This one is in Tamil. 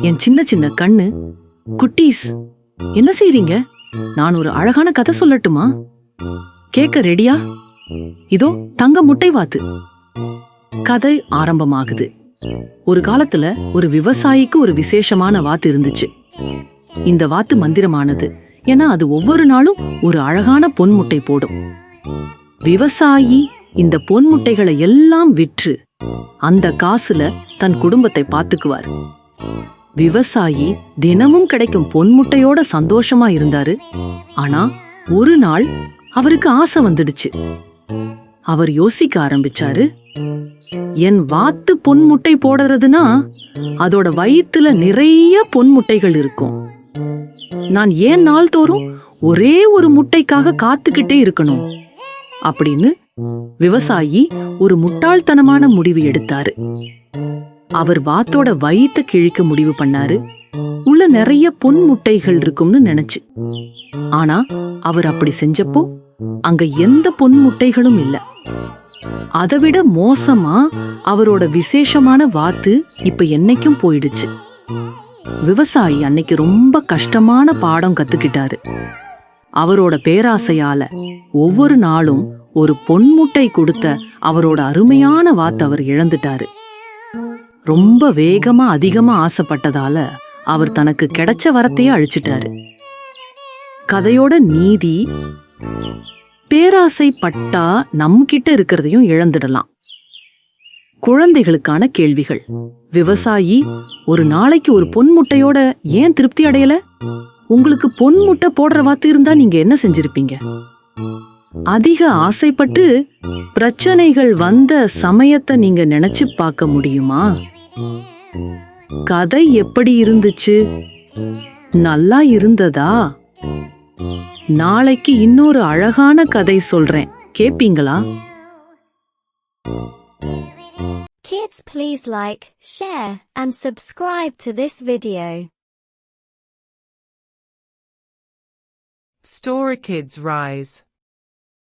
என் சின்ன சின்ன கண்ணு குட்டீஸ் என்ன செய்றீங்க? நான் ஒரு அழகான கதை சொல்லட்டுமா? கேக்க ரெடியா? இதோ தங்க முட்டை வாத்து. கதை ஆரம்பமாகுது. ஒரு காலத்துல ஒரு விவசாயிக்கு ஒரு விசேஷமான வாத்து இருந்துச்சு. இந்த வாத்து மந்திரமானது ஏன்னா அது ஒவ்வொரு நாளும் ஒரு அழகான பொன் முட்டை போடும். விவசாயி இந்த பொன் முட்டைகளை எல்லாம் விற்று அந்த காசுல தன் குடும்பத்தை பாத்துக்குவார். விவசாயி தினமும் கிடைக்கும் பொன் முட்டையோட சந்தோஷமா இருந்தாரு. ஆனா ஒரு நாள் அவருக்கு ஆசை வந்துடுச்சு. அவர் யோசிக்க ஆரம்பிச்சாரு என் வாத்து பொன் முட்டை போடுறதுனா அதோட வயித்துல நிறைய பொன் முட்டைகள் இருக்கும். நான் ஏன் நாள்தோறும் ஒரே ஒரு முட்டைக்காக காத்துக்கிட்டே இருக்கணும்? அப்படின்னு விவசாயி ஒரு முட்டாள்தனமான முடிவு எடுத்தாரு. அவர் வாத்தோட வயித்த கிழிக்க முடிவு பண்ணாரு. உள்ள நிறைய பொன் முட்டைகள் இருக்கும்னு நினைச்சு. ஆனா அவர் அப்படி செஞ்சப்போ அங்க எந்த பொன் முட்டைகளும் இல்ல. அதைவிட மோசமா அவரோட விசேஷமான வாத்து இப்ப என்னைக்கும் போயிடுச்சு. விவசாயி அன்னைக்கு ரொம்ப கஷ்டமான பாடம் கத்துக்கிட்டாரு. அவரோட பேராசையால ஒவ்வொரு நாளும் ஒரு பொன்முட்டை கொடுத்த அவரோட அருமையான வாத்தை அவர் இழந்துட்டாரு. ரொம்ப வேகமா அதிகமா ஆசைப்பட்டதால அவர் தனக்கு கிடைச்ச வரத்தையே அழிச்சிட்டாரு. கதையோட நீதி பேராசை பட்டா கிட்ட இருக்கிறதையும் இழந்துடலாம். குழந்தைகளுக்கான கேள்விகள். விவசாயி ஒரு நாளைக்கு ஒரு பொன் முட்டையோட ஏன் திருப்தி அடையல? உங்களுக்கு பொன் முட்டை போடுற வாத்து இருந்தா நீங்க என்ன செஞ்சிருப்பீங்க? அதிக ஆசைப்பட்டு பிரச்சனைகள் வந்த சமயத்தை நீங்க நினைச்சு பார்க்க முடியுமா? கதை எப்படி இருந்துச்சு? நல்லா இருந்ததா? நாளைக்கு இன்னொரு அழகான கதை சொல்றேன். கேப்பீங்களா? Kids please like, share and subscribe to this video. Story Kids Rise.